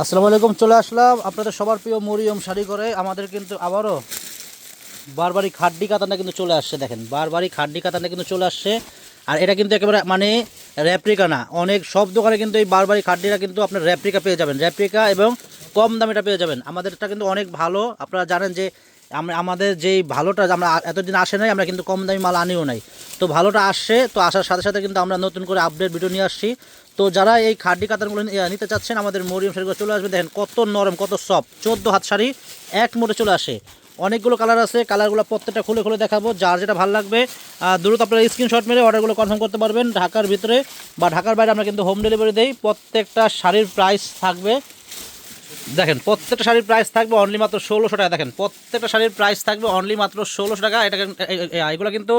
আসসালামু আলাইকুম, চলে আসলাম আপনাদের সবার প্রিয় মরিয়ম শাড়ি করে আমাদের কিন্তু আবারও বারবারই খাড্ডি কাতানটা কিন্তু চলে আসছে, দেখেন, বারবারই খাড্ডি কাতানটা কিন্তু চলে আসছে। আর এটা কিন্তু একেবারে মানে র্যাপ্রিকা না, অনেক সব দোকানে কিন্তু এই বারবারই খাড্ডিটা কিন্তু আপনার র্যাপ্রিকা পেয়ে যাবেন। র্যাপ্রিকা এবং কম দামেটা পেয়ে যাবেন। আমাদেরটা কিন্তু অনেক ভালো। আপনারা জানেন যে আমাদের যেই ভালোটা, আমরা এতদিন আসে নাই, আমরা কিন্তু কম দামি মাল আনিও নাই। তো ভালোটা আসছে, তো আসার সাথে সাথে কিন্তু আমরা নতুন করে আপডেট ভিডিও নিয়ে আসছি। তো যারা এই খাড্ডি কাতারগুলো নিতে চাচ্ছেন, আমাদের মরিয়ম শাড়িগুলো চলে আসবে। দেখেন কত নরম, কত সফট চোদ্দ হাত শাড়ি, এক মোটে চলে আসে। অনেকগুলো কালার আছে কালারগুলো প্রত্যেকটা খুলে খুলে দেখাবো, যার যেটা ভালো লাগবে। দ্রুত আপনারা স্ক্রিনশট মেরে অর্ডারগুলো কনফার্ম করতে পারবেন ঢাকার ভিতরে। বা ঢাকার বাইরে আমরা কিন্তু হোম ডেলিভারি দেই। প্রত্যেকটা শাড়ির প্রাইস থাকবে দেখেন, প্রত্যেকটা শাড়ির প্রাইস থাকবে অনলি মাত্র ষোলোশো টাকা। দেখেন, প্রত্যেকটা শাড়ির প্রাইস থাকবে অনলি মাত্র ষোলোশো টাকা। এটা এগুলো কিন্তু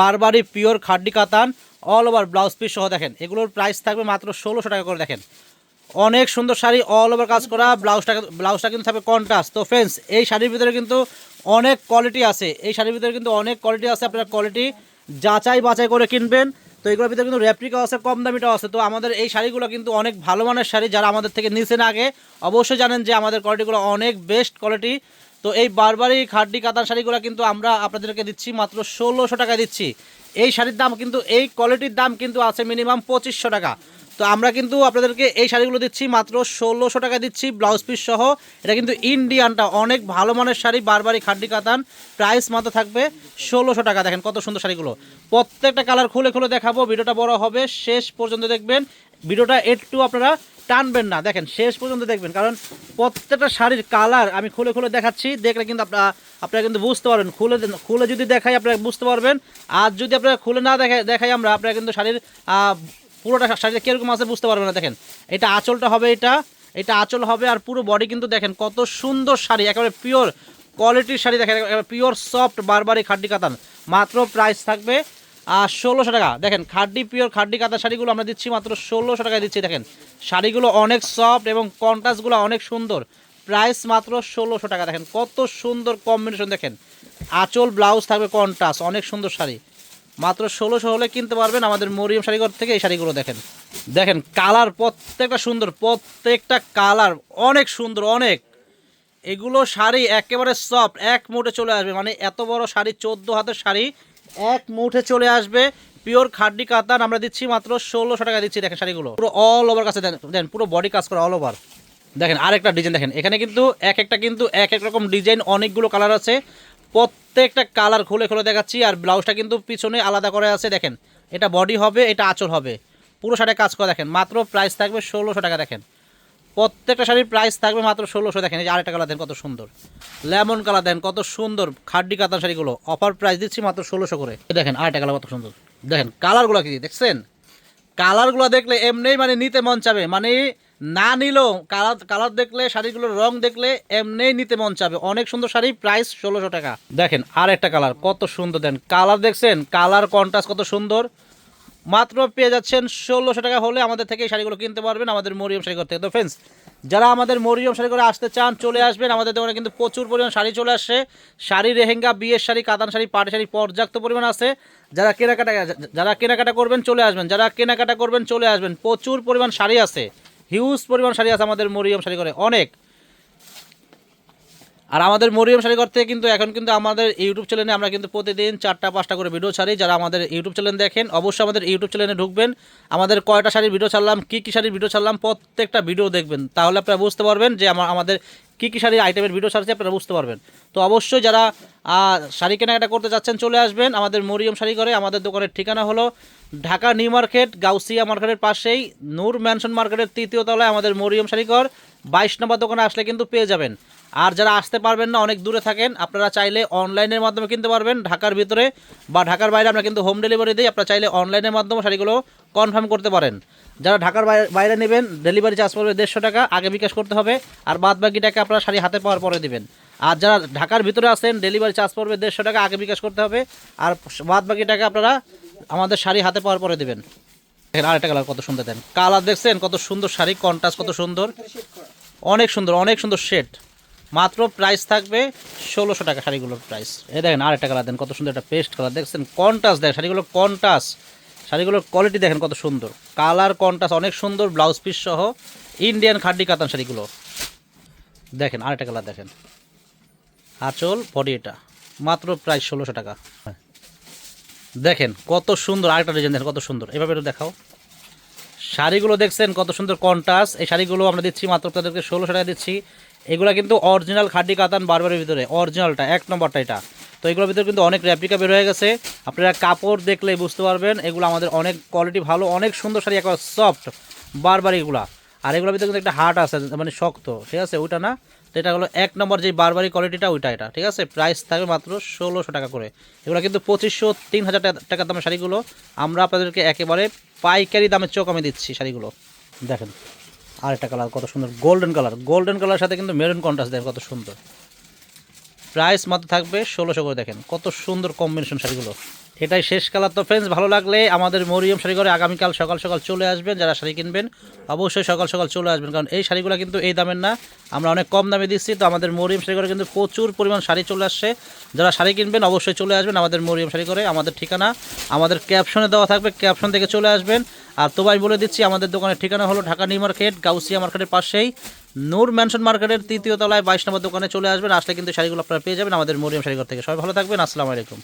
বারবারই পিওর খাড্ডি কাতান অল ওভার ব্লাউজ পিস সহ দেখেন। এগুলোর প্রাইস থাকবে মাত্র ষোলোশো টাকা করে, দেখেন। অনেক সুন্দর শাড়ি অল ওভার কাজ করা ব্লাউজটা ব্লাউজটা কিন্তু থাকবে কন্ট্রাস্ট তো ফ্রেন্ডস এই শাড়ির ভিতরে কিন্তু অনেক কোয়ালিটি আছে। এই শাড়ির ভিতরে কিন্তু অনেক কোয়ালিটি আছে। আপনারা কোয়ালিটি যাচাই বাছাই করে কিনবেন। তো এগুলোর ভিতরে কিন্তু রেপ্লিকাও আছে, কম দামিটাও আছে। তো আমাদের এই শাড়িগুলো কিন্তু অনেক ভালো মানের শাড়ি যারা আমাদের থেকে নিচে না আগে, অবশ্যই জানেন যে আমাদের কোয়ালিটিগুলো অনেক বেস্ট কোয়ালিটি তো এই বারবারই খাড্ডি কাতান শাড়িগুলো কিন্তু আমরা আপনাদেরকে দিচ্ছি, মাত্র ষোলোশো টাকা দিচ্ছি। এই শাড়ির দাম কিন্তু, এই কোয়ালিটির দাম কিন্তু আছে মিনিমাম পঁচিশশো টাকা। তো আমরা কিন্তু আপনাদেরকে এই শাড়িগুলো দিচ্ছি মাত্র ষোলোশো টাকা দিচ্ছি ব্লাউজ পিস সহ। এটা কিন্তু ইন্ডিয়ানটা, অনেক ভালো মানের শাড়ি, বারবারই খাড্ডি কাতান। প্রাইস মাত্র থাকবে ষোলোশো টাকা। দেখেন কত সুন্দর শাড়িগুলো। প্রত্যেকটা কালার খুলে খুলে দেখাবো, ভিডিওটা বড় হবে, শেষ পর্যন্ত দেখবেন। ভিডিওটা একটু আপনারা টানবেন না। দেখেন, শেষ পর্যন্ত দেখবেন, কারণ প্রত্যেকটা শাড়ির কালার আমি খুলে খুলে দেখাচ্ছি। দেখলে কিন্তু আপনারা আপনারা কিন্তু বুঝতে পারবেন। খুলে খুলে যদি দেখাই আপনারা বুঝতে পারবেন। আর যদি আপনারা খুলে না দেখাই দেখাই আমরা, আপনারা কিন্তু শাড়ির পুরোটা শাড়িটা কীরকম আছে বুঝতে পারবে না, দেখেন। এটা আঁচলটা হবে এটা এটা আঁচল হবে আর পুরো বডি কিন্তু দেখেন কত সুন্দর শাড়ি, একেবারে পিওর কোয়ালিটির শাড়ি, দেখেন পিওর সফট বারবারই খাড্ডি কাতান। মাত্র প্রাইস থাকবে আর ষোলোশো টাকা। দেখেন, খাড্ডি পিওর খাড্ডি কাতা শাড়িগুলো আমরা দিচ্ছি মাত্র ষোলোশো টাকায় দিচ্ছি, দেখেন। শাড়িগুলো অনেক সফট এবং কন্ট্রাস্টগুলো অনেক সুন্দর। প্রাইস মাত্র ষোলোশো টাকা, দেখেন, কত সুন্দর কম্বিনেশন দেখেন। আঁচল ব্লাউজ থাকবে কন্ট্রাস্ট অনেক সুন্দর শাড়ি। মাত্র ষোলোশো হলে কিনতে পারবেন আমাদের মরিয়ম শাড়িঘর থেকে এই শাড়িগুলো দেখেন। দেখেন, কালার প্রত্যেকটা সুন্দর, প্রত্যেকটা কালার অনেক সুন্দর, অনেক। এগুলো শাড়ি একেবারে সফট এক মুঠে চলে আসবে। মানে এত বড় শাড়ি, চোদ্দ হাতের শাড়ি, এক মুঠে চলে আসবে। পিওর খাড্ডি কাতান আমরা দিচ্ছি মাত্র ষোলোশো টাকা দিচ্ছি, দেখেন শাড়িগুলো। পুরো অল ওভার কাছে দেন পুরো বডি কাজ করা অল ওভার দেখেন, আরেকটা ডিজাইন দেখেন, এখানে কিন্তু এক একটা কিন্তু এক এক রকম ডিজাইন অনেকগুলো কালার আছে। প্রত্যেকটা কালার খুলে খুলে দেখাচ্ছি, আর ব্লাউজটা কিন্তু পিছনে আলাদা করে আছে, দেখেন। এটা বডি হবে, এটা আঁচল হবে। পুরো শাড়ি কাজ করে, দেখেন। মাত্র প্রাইস থাকবে ষোলোশো টাকা, দেখেন। প্রত্যেকটা শাড়ির প্রাইস থাকবে মাত্র ষোলোশো, দেখেন। এই যে আরেকটা কালার দেন কত সুন্দর। লেমন কালার দেন কত সুন্দর খাড্ডি কাতান শাড়িগুলো। অফার প্রাইস দিচ্ছি মাত্র ষোলোশো করে। দেখেন আরেকটা কালার কত সুন্দর। দেখেন কালারগুলো কি, দেখছেন? কালারগুলো দেখলে এমনিই মানে নিতে মন চাবে। মানে না নিলেও কালার কালার দেখলে, শাড়িগুলোর রং দেখলে এমনিই নিতে মন চাবে। অনেক সুন্দর শাড়ি, প্রাইস ষোলোশো টাকা। দেখেন আর একটা কালার, কত সুন্দর। দেন, কালার দেখছেন, কালার কন্ট্রাস্ট কত সুন্দর। মাত্র পেয়ে যাচ্ছেন ষোলোশো টাকা হলে আমাদের থেকে এই শাড়িগুলো কিনতে পারবেন আমাদের মরিয়ম শাড়ি থেকে। তো ফ্রেন্ডস যারা আমাদের মরিয়ম শাড়ি করে আসতে চান, চলে আসবেন। আমাদের দোকানে কিন্তু প্রচুর পরিমাণ শাড়ি চলে আসছে। শাড়ি রেহেঙ্গা, বিয়ের শাড়ি, কাতান শাড়ি, পাটি শাড়ি পর্যাপ্ত পরিমাণ আছে। যারা কেনাকাটা যারা কেনাকাটা করবেন, চলে আসবেন। যারা কেনাকাটা করবেন, চলে আসবেন। প্রচুর পরিমাণ শাড়ি আছে। হিউজ পরিমাণ শাড়ি আছে আমাদের মরিয়ম শাড়ি করে অনেক। আর আমাদের মরিয়ম শাড়িঘর থেকে কিন্তু এখন কিন্তু আমাদের ইউটিউব চ্যানেলে আমরা কিন্তু প্রতিদিন চারটা, পাঁচটা করে ভিডিও ছাড়ি। যারা আমাদের ইউটিউব চ্যানেল দেখেন, অবশ্যই আমাদের ইউটিউব চ্যানেলে ঢুকবেন। আমাদের কয়টা শাড়ির ভিডিও ছাড়লাম, কী কী শাড়ির ভিডিও ছাড়লাম, প্রত্যেকটা ভিডিও দেখবেন। তাহলে আপনারা বুঝতে পারবেন যে আমার আমাদের কী কী শাড়ির আইটেমের ভিডিও ছাড়ছে, আপনারা বুঝতে পারবেন। তো অবশ্যই যারা শাড়ি কেনাকাটা করতে যাচ্ছেন, চলে আসবেন। আমাদের মরিয়ম শাড়ি ঘরে আমাদের দোকানের ঠিকানা হলো ঢাকা নিউ মার্কেট, গাউসিয়া মার্কেটের পাশেই, নূর ম্যানশন মার্কেটের তৃতীয় তলায় আমাদের মরিয়ম শাড়িঘর বাইশ নম্বর দোকানে আসলে কিন্তু পেয়ে যাবেন। আর যারা আসতে পারবেন না, অনেক দূরে থাকেন, আপনারা চাইলে অনলাইনের মাধ্যমে কিনতে পারবেন। ঢাকার ভিতরে বা ঢাকার বাইরে আমরা কিন্তু হোম ডেলিভারি দিই, আপনারা চাইলে অনলাইনের মাধ্যমে শাড়িগুলো কনফার্ম করতে পারেন। যারা ঢাকার বাইরে- নেবেন ডেলিভারি চার্জ পড়বে দেড়শো টাকা, আগে বিকাশ করতে হবে, আর বাদ বাকি টাকা আপনারা শাড়ি হাতে পাওয়ার পরে দেবেন। আর যারা ঢাকার ভিতরে আছেন ডেলিভারি চার্জ পড়বে দেড়শো টাকা, আগে বিকাশ করতে হবে, আর বাদ বাকি টাকা আপনারা আমাদের শাড়ি হাতে পাওয়ার পরে দেবেন। দেখেন আরেকটা কালার কত সুন্দর দেন কালার দেখছেন কত সুন্দর শাড়ি কন্ট্রাস্ট কত সুন্দর। অনেক সুন্দর অনেক সুন্দর শেড মাত্র প্রাইস থাকবে ষোলোশো টাকা শাড়িগুলোর প্রাইস এই দেখেন আরেকটা কালার দেন কত সুন্দর একটা পেস্ট কালার দেখছেন কন্ট্রাস্ট দেখেন শাড়িগুলোর কন্ট্রাস্ট শাড়িগুলোর কোয়ালিটি দেখেন কত সুন্দর। কালার কন্ট্রাস্ট অনেক সুন্দর ব্লাউজ পিস সহ ইন্ডিয়ান খাড্ডি কাতান শাড়িগুলো। দেখেন আরেকটা কালার দেখেন। আঁচল বডি এটা মাত্র প্রায় ষোলোশো টাকা। দেখেন কত সুন্দর আরেকটা ডিজাইন দেখেন কত সুন্দর। এভাবে একটু দেখাও। শাড়িগুলো দেখছেন কত সুন্দর কন্ট্রাস্ট এই শাড়িগুলো আমরা দিচ্ছি মাত্র তাদেরকে ষোলোশো টাকা দিচ্ছি। এগুলো কিন্তু অরিজিনাল খাড্ডি কাতান বারবারের ভিতরে অরিজিনালটা এক নম্বরটা এটা। তো এগুলোর ভিতরে কিন্তু অনেক র্যাপ্লিকা বের হয়ে গেছে। আপনারা কাপড় দেখলেই বুঝতে পারবেন, এগুলো আমাদের অনেক কোয়ালিটি ভালো, অনেক সুন্দর শাড়ি, একবার সফট বারবার এগুলা। আর এগুলোর ভিতরে কিন্তু একটা হার্ট আছে মানে শক্ত, ঠিক আছে? ওইটা না? তো এটা হলো এক নম্বর যে বারবারি কোয়ালিটিটা ওইটা এটা, ঠিক আছে? প্রাইস থাকবে মাত্র ষোলোশো টাকা করে। এগুলো কিন্তু পঁচিশশো, তিন হাজার টাকা- দামের শাড়িগুলো। আমরা আপনাদেরকে একেবারে পাইকারি দামের চোখ আমি দিচ্ছি শাড়িগুলো। দেখেন। আরেকটা কালার কত সুন্দর গোল্ডেন কালার গোল্ডেন কালার সাথে কিন্তু মেরুন কন্ট্রাস্ট দেখেন কত সুন্দর। প্রাইস মাত্র থাকবে ষোলোশো করে, দেখেন কত সুন্দর কম্বিনেশন শাড়িগুলো। এটাই শেষ কালার তো ফ্রেন্ডস ভালো লাগলে আমাদের মরিয়ম শাড়ি করে আগামীকাল সকাল সকাল চলে আসবেন, যারা শাড়ি কিনবেন, অবশ্যই সকাল সকাল চলে আসবেন, কারণ এই শাড়িগুলো কিন্তু এই দামের না। আমরা অনেক কম দামে দিচ্ছি, তো আমাদের মরিয়ম শাড়ি করে কিন্তু প্রচুর পরিমাণ শাড়ি চলে আসছে। যারা শাড়ি কিনবেন, অবশ্যই চলে আসবেন আমাদের মরিয়ম শাড়ি করে আমাদের ঠিকানা। আমাদের ক্যাপশনে দেওয়া থাকবে ক্যাপশন থেকে চলে আসবেন। আর তো ভাই বলে দিচ্ছি, আমাদের দোকানের ঠিকানা হলো ঢাকা নিউ মার্কেট, গাউসিয়া মার্কেটের পাশেই। নূর ম্যানশন মার্কেটের তৃতীয় তলায় বাইশ নম্বর দোকানে চলে আসবেন, আসলে কিন্তু শাড়িগুলো আপনারা পেয়ে যাবেন আমাদের মরিয়াম শাড়িঘর থেকে। সবাই ভালো থাকবেন, আসসালামু আলাইকুম।